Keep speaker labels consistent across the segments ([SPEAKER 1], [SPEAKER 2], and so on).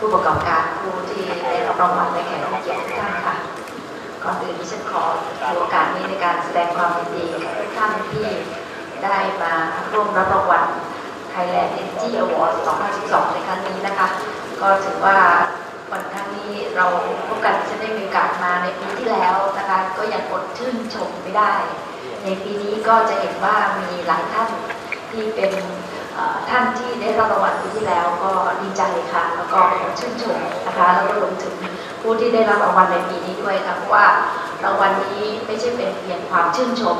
[SPEAKER 1] ผู้ประกอบการผู้ที่ได้รับรางวัลและแขกผู้เกียรติทุกท่านค่ะก่อนอื่นที่ฉันขอถือโอกาสนี้ในการแสดงความยินดีกับทุกท่านที่ได้มาร่วมรับรางวัล Thailand Energy Award 2012 ในครั้งนี้นะคะ ก็ถือว่าวันครั้งนี้เราพบกันฉันได้มีโอกาสมาในปีที่แล้วนะคะก็ยังอดชื่นชมไม่ได้ ในปีนี้ก็จะเห็นว่ามีหลายท่านที่เป็น ท่านที่ได้รับรางวัลปีที่แล้วก็ดีใจค่ะ แล้วก็ขอชื่นชมนะคะแล้วก็รวมถึงผู้ที่ได้รับรางวัลในปีนี้ด้วยค่ะเพราะว่ารางวัลนี้ไม่ใช่เป็นเพียงความชื่นชม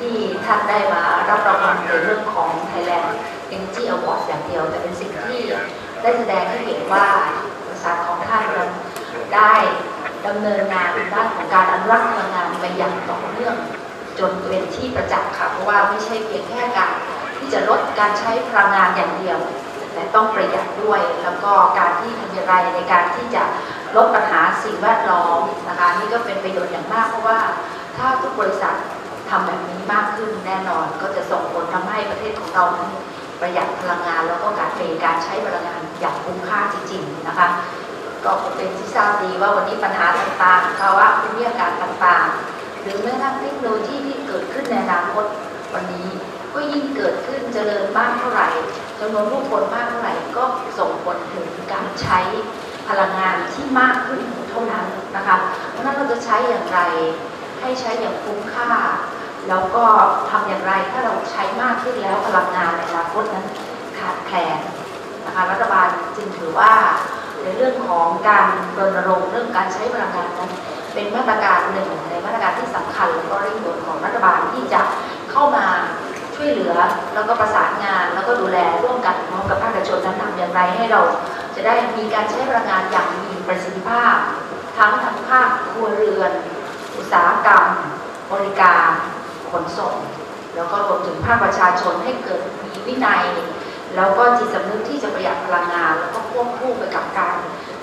[SPEAKER 1] ที่ท่านได้มารับรางวัลในเรื่องของ Thailand Energy Award อย่างเดียว แต่เป็นสิ่งที่ได้แสดงให้เห็นว่าบริษัทของท่านนั้นได้ดำเนินงานด้านของการอนุรักษ์พลังงานไปอย่างต่อเนื่องจนเป็นที่ประจักษ์ค่ะเพราะว่าไม่ใช่เพียงแค่การ ที่จะลดการใช้พลังงานอย่างเดียว แต่ต้องประหยัดด้วย แล้วก็การที่ทำอย่างไรในการที่จะลดปัญหาสิ่งแวดล้อมนะคะนี่ก็เป็นประโยชน์อย่างมากเพราะว่า ถ้าทุกบริษัททำแบบนี้มากขึ้นแน่นอน ก็จะส่งผลทำให้ประเทศของเรานั้นประหยัดพลังงาน แล้วก็การเป็นการใช้พลังงานอย่างคุ้มค่าจริง ๆนะคะ ก็คงเป็นที่ทราบดีว่าวันนี้ปัญหาต่างๆภาวะภูมิอากาศต่างๆ หรือแม้กระทั่งเทคโนโลยีที่เกิดขึ้นในอนาคตวันนี้ ก็ยิ่งเกิดขึ้นเจริญมากเท่าไหร่จำนวนผู้คนมากเท่าไหร่ก็ส่งผลถึงการใช้พลังงานที่มากขึ้นเท่านั้นนะคะเพราะนั้นเราจะใช้อย่างไรให้ใช้อย่างคุ้มค่า แล้วก็ทำอย่างไรถ้าเราใช้มากขึ้นแล้วพลังงานในอนาคตนั้นขาดแคลนนะคะรัฐบาลจึงถือว่าในเรื่องของการรณรงค์เรื่องการใช้พลังงานนั้นเป็นมาตรการหนึ่งในมาตรการที่สำคัญแล้วก็เร่งด่วนของรัฐบาลที่จะเข้ามา ช่วยเหลือ แล้วก็ประสานงาน แล้วก็ดูแลร่วมกันพร้อมกับภาคเอกชนนั้นทำอย่างไรให้เรา จะได้มีการใช้พลังงานอย่างมีประสิทธิภาพ ทั้งทางภาคครัวเรือน อุตสาหกรรม บริการขนส่ง แล้วก็รวมถึงภาคประชาชนให้เกิดมีวินัย แล้วก็จิตสำนึกที่จะประหยัดพลังงาน แล้วก็ควบคู่ไปกับการ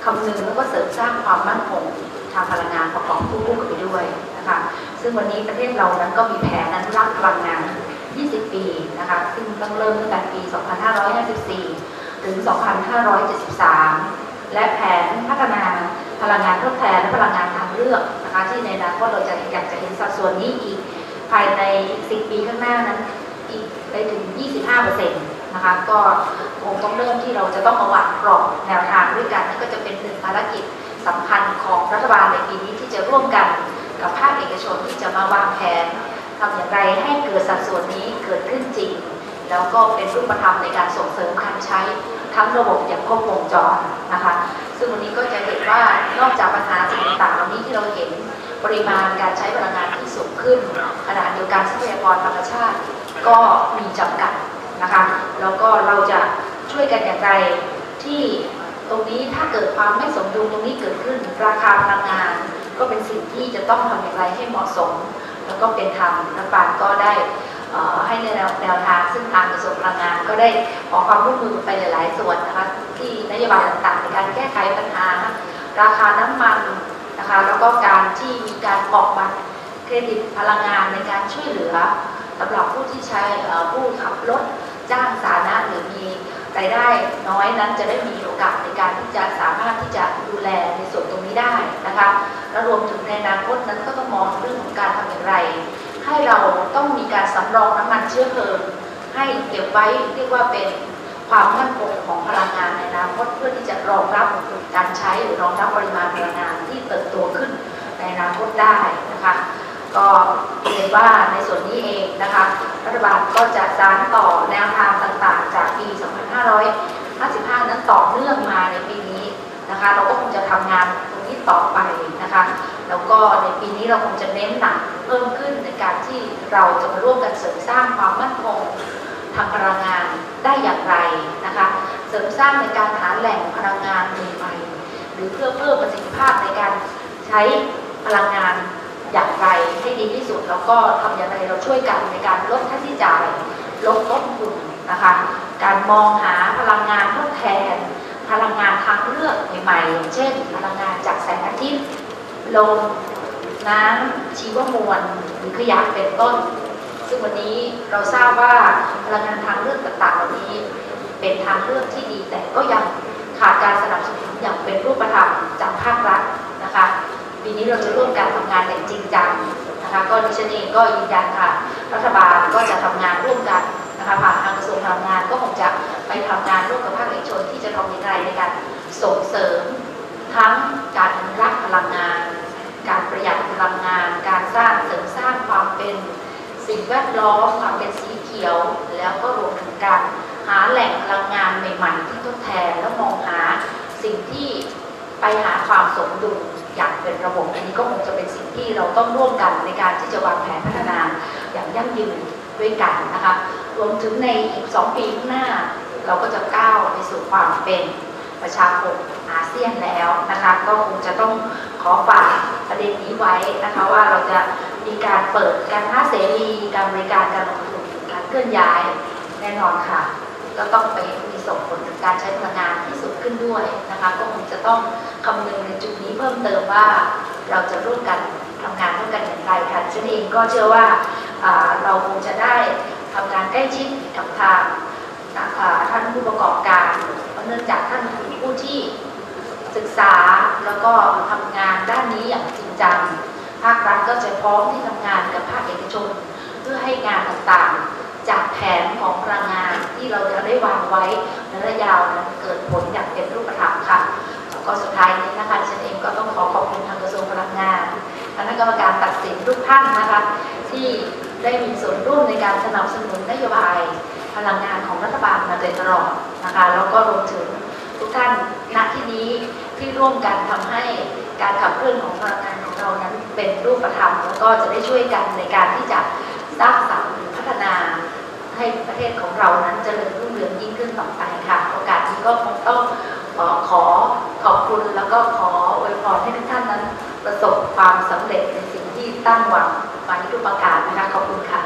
[SPEAKER 1] คำนึงแล้วก็เสริมสร้างความมั่นคงทางพลังงานประกอบคู่กันไปด้วยนะคะ ซึ่งวันนี้ประเทศเรานั้นก็มีแผนอนุรักพลังงาน 20 ปีนะคะ ซึ่งต้องเริ่มตั้งแต่ปี 2554 ถึง 2573 และแผนพัฒนาพลังงานทดแทนและพลังงานทางเลือกนะคะที่ในอนาคตเราจะอยากจะเห็นสัดส่วนนี้อีกภายใน10 ปีข้างหน้านั้นอีกไปถึง 25%นะคะก็คงต้องเริ่มที่เราจะต้องมาวางกรอบแนวทางด้วยกันนั่นก็จะเป็นหนึ่งภารกิจสำคัญของรัฐบาลในปีนี้ที่จะร่วมกันกับภาคเอกชนที่จะมาวางแผน ทำอย่างไรให้เกิดสัดส่วนนี้เกิดขึ้นจริง แล้วก็เป็นรูปธรรมในการส่งเสริมการใช้ทั้งระบบอย่างครบวงจรนะคะ ซึ่งวันนี้ก็จะเห็นว่านอกจากปัญหาสิ่งต่างๆเหล่านี้ที่เราเห็นปริมาณการใช้พลังงานที่สูงขึ้นขณะเดียวกันทรัพยากรธรรมชาติก็มีจำกัดนะคะ แล้วก็เราจะช่วยกันอย่างไรที่ตรงนี้ถ้าเกิดความไม่สมดุลตรงนี้เกิดขึ้น ราคาพลังงาน ก็เป็นสิ่งที่จะต้องทำอย่างไรให้เหมาะสม แล้วก็เป็นธรรมรัฐบาลก็ได้ให้แนวแนวทางซึ่งทางกระทรวงพลังงานก็ได้ขอความร่วมมือไปหลาย ๆ ส่วนนะคะที่นโยบายต่างๆในการแก้ไขปัญหา ราคาน้ำมันนะคะแล้วก็การที่มีการออกบัตรเครดิตพลังงานในการช่วยเหลือสำหรับผู้ที่ใช้ผู้ขับรถจ้างสาธารณะหรือมี รายได้น้อยนั้นจะได้มีโอกาสในการที่จะสามารถที่จะดูแลในส่วนตรงนี้ได้นะคะและรวมถึงในอนาคตนั้นก็ต้องมองเรื่องของการทำอย่างไร ให้เราต้องมีการสำรองน้ำมันเชื้อเพลิงให้เก็บไว้เรียกว่าเป็นความมั่นคงของพลังงานในอนาคตเพื่อที่จะรองรับการใช้หรือรองรับปริมาณพลังงานที่เติบโตขึ้นในอนาคตได้นะคะก็เห็นว่าในส่วนนี้เองนะคะรัฐบาลก็จะสานต่อแนวทางต่าง ปี 2555 นั้นต่อเนื่องมาในปีนี้นะคะ เราก็คงจะทำงานตรงนี้ต่อไปนะคะ แล้วก็ในปีนี้เราคงจะเน้นหนักเพิ่มขึ้นในการที่เราจะมาร่วมกันเสริมสร้างความมั่นคงทางพลังงานได้อย่างไรนะคะ เสริมสร้างในการหาแหล่งพลังงานใหม่ๆหรือเพื่อเพิ่มประสิทธิภาพในการใช้พลังงานอย่างไรให้ดีที่สุดแล้วก็ทำอย่างไรเราช่วยกันในการลดค่าใช้จ่ายลดต้นทุนนะคะ มองหาพลังงานทดแทน พลังงานทางเลือกใหม่ๆอย่างเช่น พลังงานจากแสงอาทิตย์ลมน้ำชีวมวลหรือขยะเป็นต้น ซึ่งวันนี้เราทราบว่าพลังงานทางเลือกต่างๆเหล่านี้ เป็นทางเลือกที่ดีแต่ก็ยังขาดการสนับสนุนอย่างเป็นรูปธรรมจากภาครัฐนะคะปีนี้เราจะร่วมกันทำงานอย่างจริงจังนะคะก็ดิฉันเองก็ยืนยันค่ะรัฐบาล ไปทำงานร่วมกับภาคเอกชนที่จะทำอย่างไรในการส่งเสริม ทั้งการรักพลังงาน การประหยัดพลังงาน การสร้างเสริมสร้างความเป็นสิ่งแวดล้อมความเป็นสีเขียว แล้วก็รวมถึงการหาแหล่งพลังงานใหม่ๆ ที่ทดแทนแล้วมองหาสิ่งที่ไปหาความสมดุลอย่างเป็นระบบอันนี้ก็คงจะเป็นสิ่งที่เราต้องร่วมกันในการที่จะวางแผนพัฒนาอย่างยั่งยืนด้วยกันนะคะรวมถึงในอีก 2 ปีข้างหน้า เราก็จะก้าวไปสู่ความเป็นประชาคมอาเซียนแล้วนะคะก็คงจะต้องขอฝากประเด็นนี้ไว้นะคะว่าเราจะมีการเปิดการค้าเสรีการบริการการลงทุนการเคลื่อนย้ายแน่นอนค่ะ ก็ต้องไปมีส่งผลถึงการใช้พลังงานที่สูงขึ้นด้วยนะคะก็คงจะต้องคำนึงในจุดนี้เพิ่มเติมว่า เราจะร่วมกันทำงานร่วมกันอย่างไรค่ะฉันเองก็เชื่อว่าเราคงจะได้ทำงานใกล้ชิดกับทาง ท่านผู้ประกอบการเพราะเนื่องจากท่านคือผู้ที่ศึกษาแล้วก็ทำงานด้านนี้อย่างจริงจัง ภาครัฐก็จะพร้อมที่ทำงานกับภาคเอกชน เพื่อให้งานต่างๆ จากแผนของพลังงานที่เราจะได้วางไว้ในระยะยาวนั้นเกิดผลอย่างเป็นรูปธรรมค่ะก็สุดท้ายนี้นะคะฉันเองก็ต้องขอขอบคุณทางกระทรวงพลังงานคณะกรรมการตัดสินทุกท่านนะคะที่ได้มีส่วนร่วมในการสนับสนุนนโยบาย ลังงานของรัฐบาลมาโดยตลอดนะคะแล้วก็รวมถึงทุกท่านณที่นี้ที่ร่วมกันทำให้การขับเคลื่อนของพลังงานของเรานั้นเป็นรูปธรรมแล้วก็จะได้ช่วยกันในการที่จะสร้างสรรค์หรือพัฒนาให้ประเทศของเรานั้นเจริญรุ่งเรืองยิ่งขึ้นต่อไปค่ะ โอกาสนี้ก็คงต้องขอขอบคุณแล้วก็ขออวยพรให้ทุกท่านนั้นประสบความสำเร็จในสิ่งที่ตั้งหวังไว้ทุกประการนะคะขอบคุณค่ะ